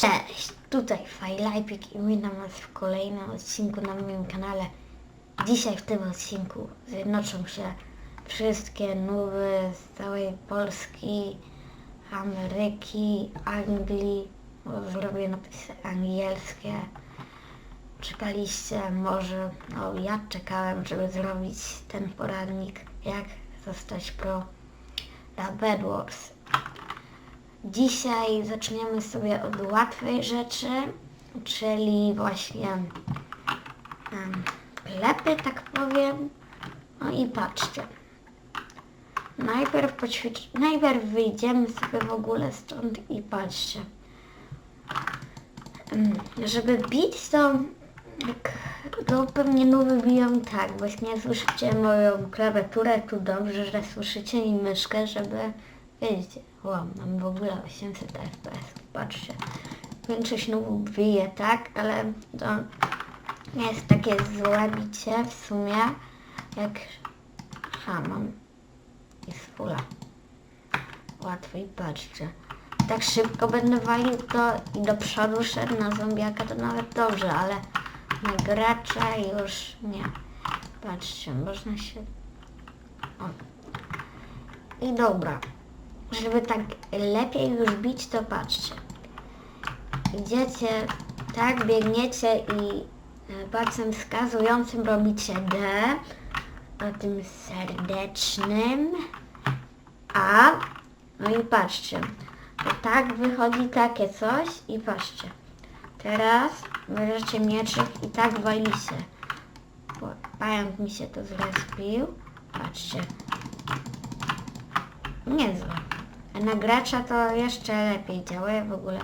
Cześć, tutaj Fajlajpik i witam Was w kolejnym odcinku na moim kanale. Dzisiaj w tym odcinku zjednoczą się wszystkie nuby z całej Polski, Ameryki, Anglii, bo zrobię napisy angielskie. Czekaliście może, no ja czekałem, żeby zrobić ten poradnik, jak zostać pro na Bedwars. Dzisiaj zaczniemy sobie od łatwej rzeczy, czyli właśnie em, klepy, tak powiem. No i patrzcie. Najpierw poćwicz... Najpierw wyjdziemy sobie w ogóle stąd i patrzcie. Żeby bić to, to pewnie nowy biją tak, właśnie słyszycie moją klawiaturę, tu dobrze, że słyszycie i myszkę, żeby wiecie, wow, mam w ogóle 800 FPS, patrzcie. Większość nowów bije tak, ale to nie jest takie złe bicie w sumie, jak... Aha, mam... Jest fula. Łatwo i patrzcie. Tak szybko będę walił to i do przodu szedł na zombiaka to nawet dobrze, ale na gracza już nie. Patrzcie, można się... O. I dobra. Żeby tak lepiej już bić, to patrzcie. Idziecie, tak, biegniecie i e, palcem wskazującym robicie D, o tym serdecznym, A, no i patrzcie, tak wychodzi takie coś i patrzcie. Teraz bierzecie mieczyk i tak walicie. Pająk mi się to zrespił. Patrzcie. Niezłe. A na gracza to jeszcze lepiej działa w ogóle.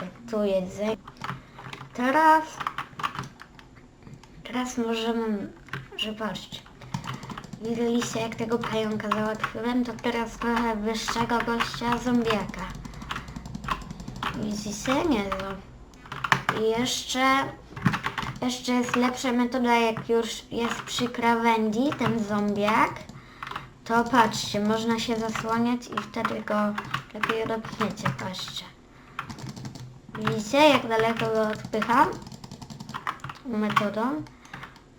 Jak tu ze... Teraz... Teraz możemy... Że. Widzieliście jak tego pająka załatwiłem, to teraz trochę wyższego gościa zombiaka. Widzicie? Niezłe. I jeszcze... Jeszcze jest lepsza metoda, jak już jest przy krawędzi ten zombiak to patrzcie, można się zasłaniać i wtedy go lepiej dopchniecie, patrzcie. Widzicie, jak daleko go odpycham? Metodą.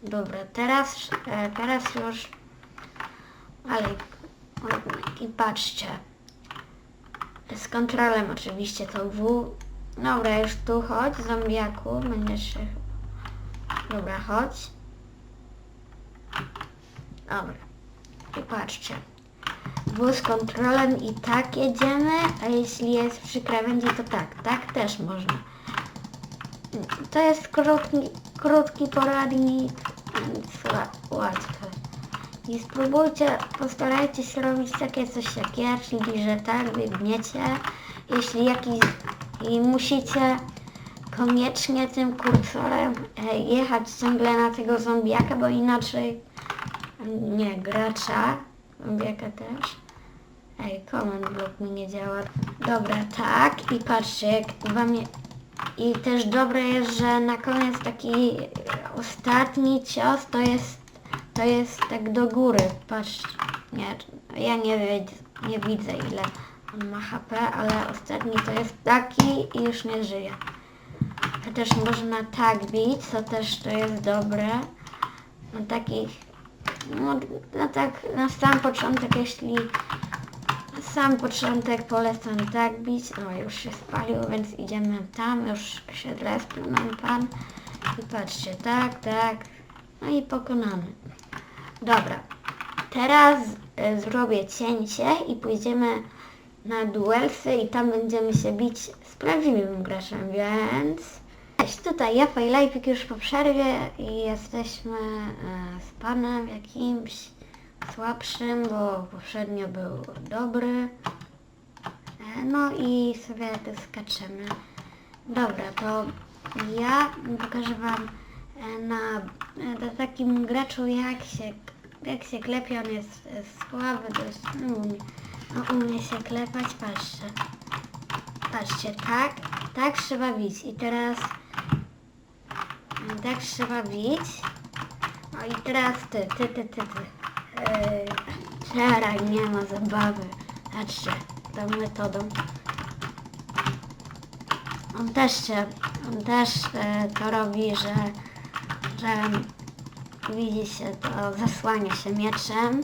Dobra, teraz, e, teraz już... Ale... I patrzcie. Z kontrolem oczywiście to W. Dobra, już tu chodź, zombiaku, będziesz się... Dobra, chodź. Dobra. I patrzcie. Było z kontrolem i tak jedziemy, a jeśli jest przy krawędzi, to tak. Tak też można. To jest krótki, krótki poradnik, więc ła- łatwy. I spróbujcie, postarajcie się robić takie coś jak ja, czyli że tak, biegniecie. Jeśli jakiś... i musicie koniecznie tym kursorem e, jechać ciągle na tego zombiaka, bo inaczej nie, gracza. Zombiaka też. Ej, command block mi nie działa. Dobra, tak. I patrzcie, jak wam je... I też dobre jest, że na koniec taki ostatni cios to jest to jest tak do góry. Patrzcie. Nie, ja nie, widzę, nie widzę ile on ma HP, ale ostatni to jest taki i już nie żyje. Też można tak bić, co też to jest dobre. Na takich no, no tak, na sam początek, jeśli sam początek polecam tak bić, no już się spalił, więc idziemy tam, już się zrespił nam pan. I patrzcie, tak, tak, no i pokonany. Dobra, teraz e, zrobię cięcie i pójdziemy na duelsy i tam będziemy się bić z prawdziwym graczem, więc... Cześć, tutaj ja, Fajlajpik już po przerwie i jesteśmy e, z panem jakimś słabszym, bo poprzednio był dobry. E, no i sobie skaczemy. Dobra, to ja pokażę wam e, na, na takim graczu jak się, jak się klepie, on jest słaby dość, no, umie, no umie się klepać, patrzcie. Patrzcie, tak, tak trzeba bić i teraz tak trzeba bić. No i teraz ty, ty, ty, ty, ty. Yy, nie ma zabawy. Patrzcie, tą metodą. on też się, on też e, to robi, że, że widzicie, to zasłania się mieczem.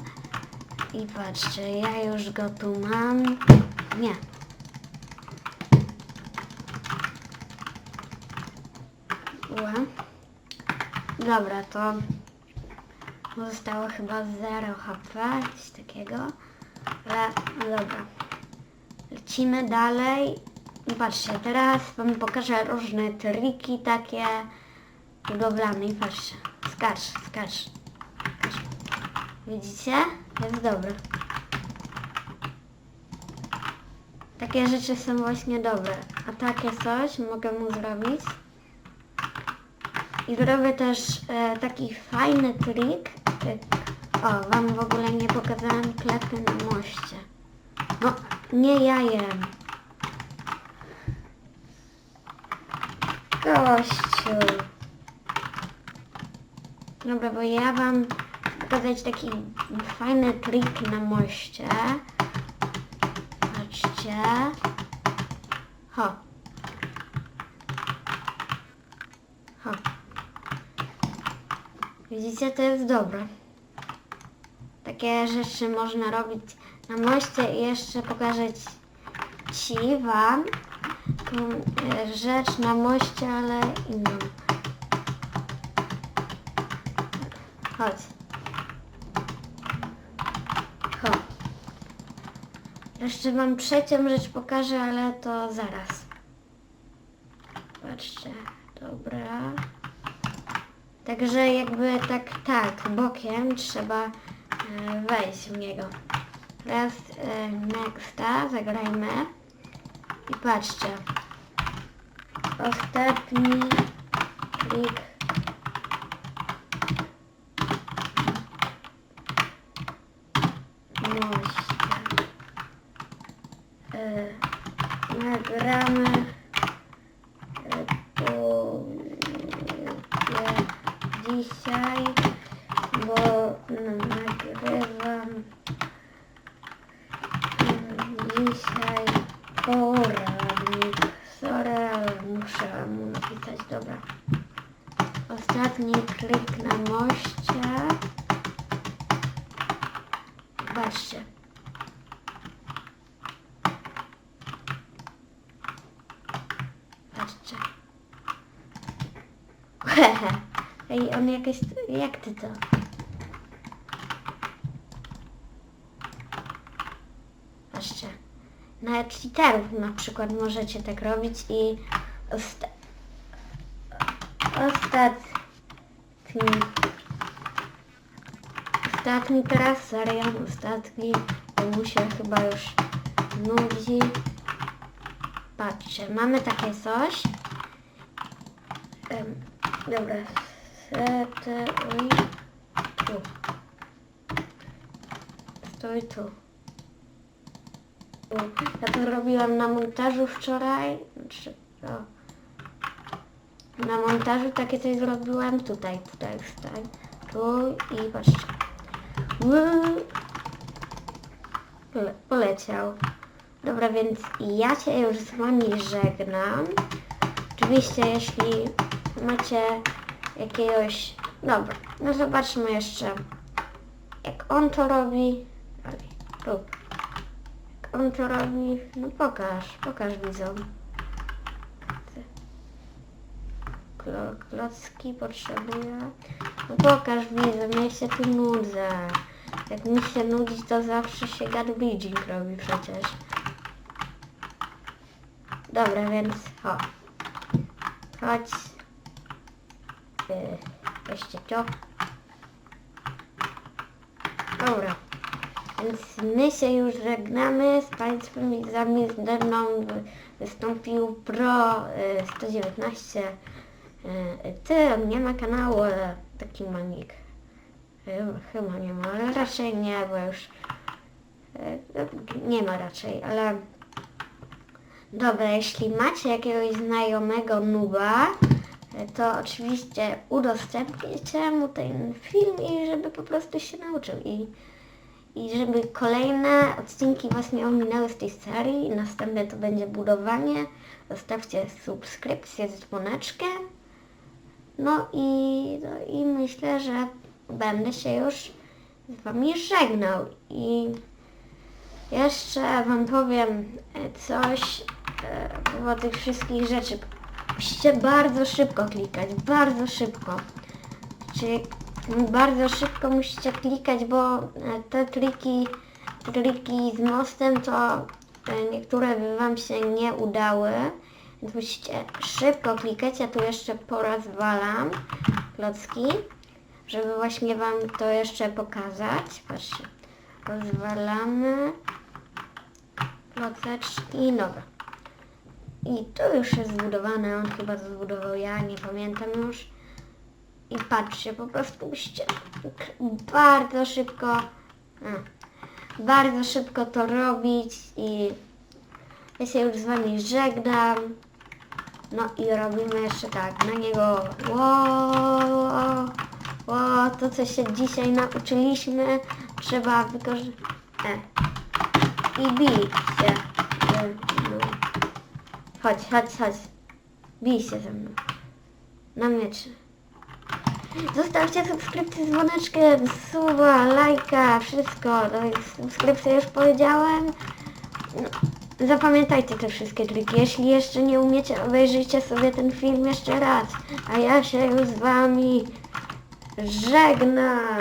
I patrzcie, ja już go tu mam. Nie. Ła. Dobra, to zostało chyba 0 HP, coś takiego. Ale no dobra. Lecimy dalej. I patrzcie, teraz wam pokażę różne triki takie budowlane. I patrzcie, skacz, skacz. Widzicie? Jest dobre. Takie rzeczy są właśnie dobre. A takie coś mogę mu zrobić. I zrobię też e, taki fajny trik. O, wam w ogóle nie pokazałem klepy na moście. No, nie jajem. Gościu. Dobra, bo ja wam pokazać taki fajny trik na moście. Patrzcie. Ho. Ho. Widzicie, to jest dobre. Takie rzeczy można robić na moście i jeszcze pokażę ci wam e, rzecz na moście, ale inną. Chodź. Ho. Jeszcze wam trzecią rzecz pokażę, ale to zaraz. Patrzcie, dobra. Także jakby tak, tak, bokiem trzeba e, wejść w niego. Teraz e, nexta zagrajmy. I patrzcie. Ostatni klik. Moście. E, nagramy e, e, dzisiaj, bo no, nagrywam mm, dzisiaj poradnik. Sorry, muszę mu napisać, dobra. Ostatni klik na moście. Patrzcie. Patrzcie. Hehe. Ej, on jakieś... Jak ty to? Patrzcie. Nawet cheaterów na przykład możecie tak robić i... Osta... Ostatni... Ostatni teraz, serio, ostatni, bo mu się chyba już nudzi. Patrzcie, mamy takie coś. Em, dobra, setuj tu. Stój tu. Tu. Ja to robiłam na montażu wczoraj. Znaczy. Na montażu takie coś zrobiłam tutaj, tutaj wstań. Tu i patrzcie. Pole- Poleciał. Dobra, więc ja się już z wami żegnam. Oczywiście, jeśli macie jakiegoś... Dobra, no zobaczmy jeszcze, jak on to robi. Dalej, rób. Jak on to robi, no pokaż, pokaż widzom. Klo, klocki potrzebuję. No pokaż widzom, ja się tu nudzę. Jak mi się nudzi, to zawsze się gad bleeding robi przecież. Dobra, więc o. Chodź. Yy, weźcie to. Dobra. Więc my się już żegnamy z Państwem widzami. Ze mną wy- wystąpił Pro y, 119. Y, Ty, on nie ma kanału, ale taki ma nick. Chyba, nie ma, ale raczej nie, bo już y, nie ma raczej, ale dobra, jeśli macie jakiegoś znajomego nuba, y, to oczywiście udostępnijcie mu ten film i żeby po prostu się nauczył i, i żeby kolejne odcinki was nie ominęły z tej serii, następne to będzie budowanie zostawcie subskrypcję z. No i, no i myślę, że będę się już z Wami żegnał. I jeszcze Wam powiem coś e, o tych wszystkich rzeczy. Musicie bardzo szybko klikać, bardzo szybko. Czyli bardzo szybko musicie klikać, bo e, te triki, triki z mostem to e, niektóre by Wam się nie udały. Więc musicie szybko klikać. Ja tu jeszcze porozwalam klocki, żeby właśnie Wam to jeszcze pokazać. Patrzcie, rozwalamy kloceczki, dobra. I to już jest zbudowane, on chyba to zbudował ja, nie pamiętam już. I patrzcie, po prostu k- bardzo szybko, a, bardzo szybko to robić i ja się już z Wami żegnam. No i robimy jeszcze tak, na niego ło, ło, to co się dzisiaj nauczyliśmy, trzeba wykorzystać. E. I bij się. No. Chodź, chodź, chodź. Bij się ze mną. Na mieczy. Zostawcie subskrypcję dzwoneczkiem, suba, lajka, wszystko. To jest subskrypcja już powiedziałem. No, zapamiętajcie te wszystkie triki. Jeśli jeszcze nie umiecie, obejrzyjcie sobie ten film jeszcze raz. A ja się już z wami żegnam.